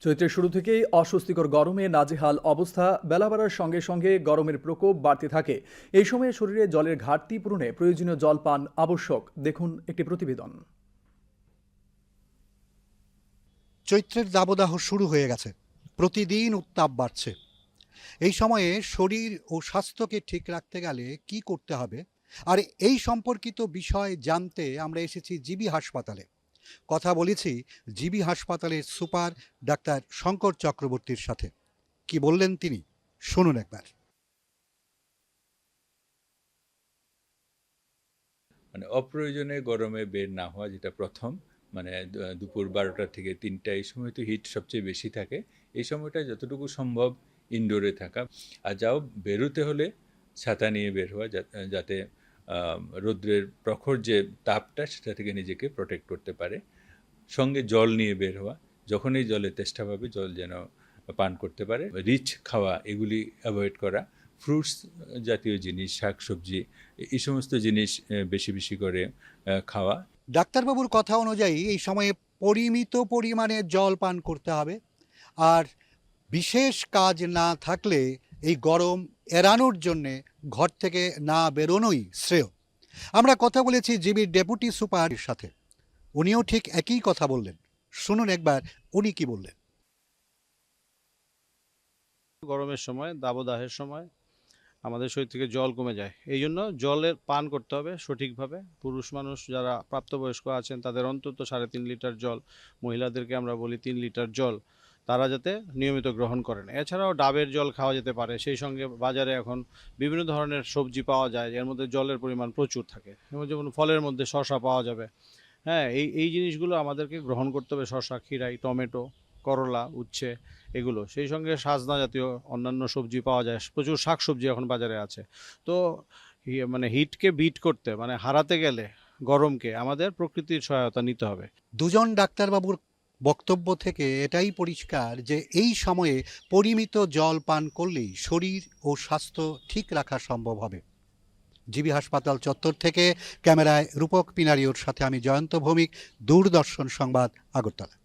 চৈত্রের শুরু থেকেই অস্বস্তিকর গরমে নাজেহাল অবস্থা। বেলা বাড়ার সঙ্গে সঙ্গে গরমের প্রকোপ বাড়তে থাকে। এই সময়ে শরীরে জলের ঘাটতি পূরণে প্রয়োজনীয় জল পান আবশ্যক। দেখুন একটি প্রতিবেদন। চৈত্রের দাবদাহ শুরু হয়ে গেছে। প্রতিদিন উত্তাপ বাড়ছে। এই সময়ে শরীর ও স্বাস্থ্যকে ঠিক রাখতে গেলে কি করতে হবে? আর এই সম্পর্কিত বিষয় জানতে আমরা এসেছি জিবি হাসপাতালে। কথা বলেছি জিবি হাসপাতালের সুপার ডাক্তার শঙ্কর চক্রবর্তীর সাথে। কি বললেন তিনি? শুনুন একবার। মানে অপ্রয়োজনে গরমে বের না হওয়া যেটা প্রথম মানে দুপুর বারোটা থেকে তিনটা, এই সময় তো হিট সবচেয়ে বেশি থাকে। এই সময়টা যতটুকু সম্ভব ইনডোরে থাকা। আর যাও বেরোতে হলে ছাতা নিয়ে বের হওয়া যাতে রৌদ্রের প্রখর যে তাপটা সেটা থেকে নিজেকে প্রোটেক্ট করতে পারে। সঙ্গে জল নিয়ে বের হওয়া। যখনই জলে তেষ্টা পাবে, জল যেন পান করতে পারে। রিচ খাওয়া, এগুলি অ্যাভয়েড করা। ফ্রুটস জাতীয় জিনিস, শাকসবজি, এই সমস্ত জিনিস বেশি বেশি করে খাওয়া। ডাক্তারবাবুর কথা অনুযায়ী এই সময়ে পরিমিত পরিমাণে জল পান করতে হবে। আর বিশেষ কাজ না থাকলে এই গরম এড়ানোর জন্যে ঘর থেকে না বেরোনোই শ্রেয়। আমরা কথা বলেছি জিবির ডেপুটি সুপারের সাথে। উনিও ঠিক একই কথা বললেন। শুনুন একবার উনি কি বললেন। গরমের সময়, দাবদাহের সময় আমাদের শরীর থেকে জল কমে যায়। এই জন্য জলের পান করতে হবে সঠিকভাবে। পুরুষ মানুষ যারা প্রাপ্তবয়স্ক আছেন, তাদের অন্তত সাড়ে তিন লিটার জল, মহিলাদেরকে আমরা বলি তিন লিটার জল। তারা যাতে নিয়মিত গ্রহণ করেন। এছাড়াও ডাবের জল খাওয়া যেতে পারে, সেই সঙ্গে বাজারে এখন বিভিন্ন ধরনের সবজি পাওয়া যায়, এর মধ্যে জলের পরিমাণ প্রচুর থাকে। যেমন যেমন ফলের মধ্যে শসা পাওয়া যাবে। হ্যাঁ এই এই জিনিসগুলো আমাদেরকে গ্রহণ করতে হবে, শসা খিরাই টমেটো, করলা, উচ্ছে, এগুলো। সেই সঙ্গে সাজনা জাতীয় অন্যান্য সবজি পাওয়া যায়, প্রচুর শাক সবজি এখন বাজারে আছে। তো মানে হিটকে বিট করতে মানে হারাতে গেলে গরমকে আমাদের প্রকৃতির সহায়তা নিতে হবে। দুজন ডাক্তারবাবুর বক্তব্য থেকে এটাই পরিষ্কার যে এই সময়ে পরিমিত জল পান করলেই শরীর ও স্বাস্থ্য ঠিক রাখা সম্ভব হবে। জিবি হাসপাতাল চত্বর থেকে ক্যামেরায় রূপক পিনারিওর সাথে আমি জয়ন্ত ভৌমিক, দূরদর্শন সংবাদ, আগরতলা।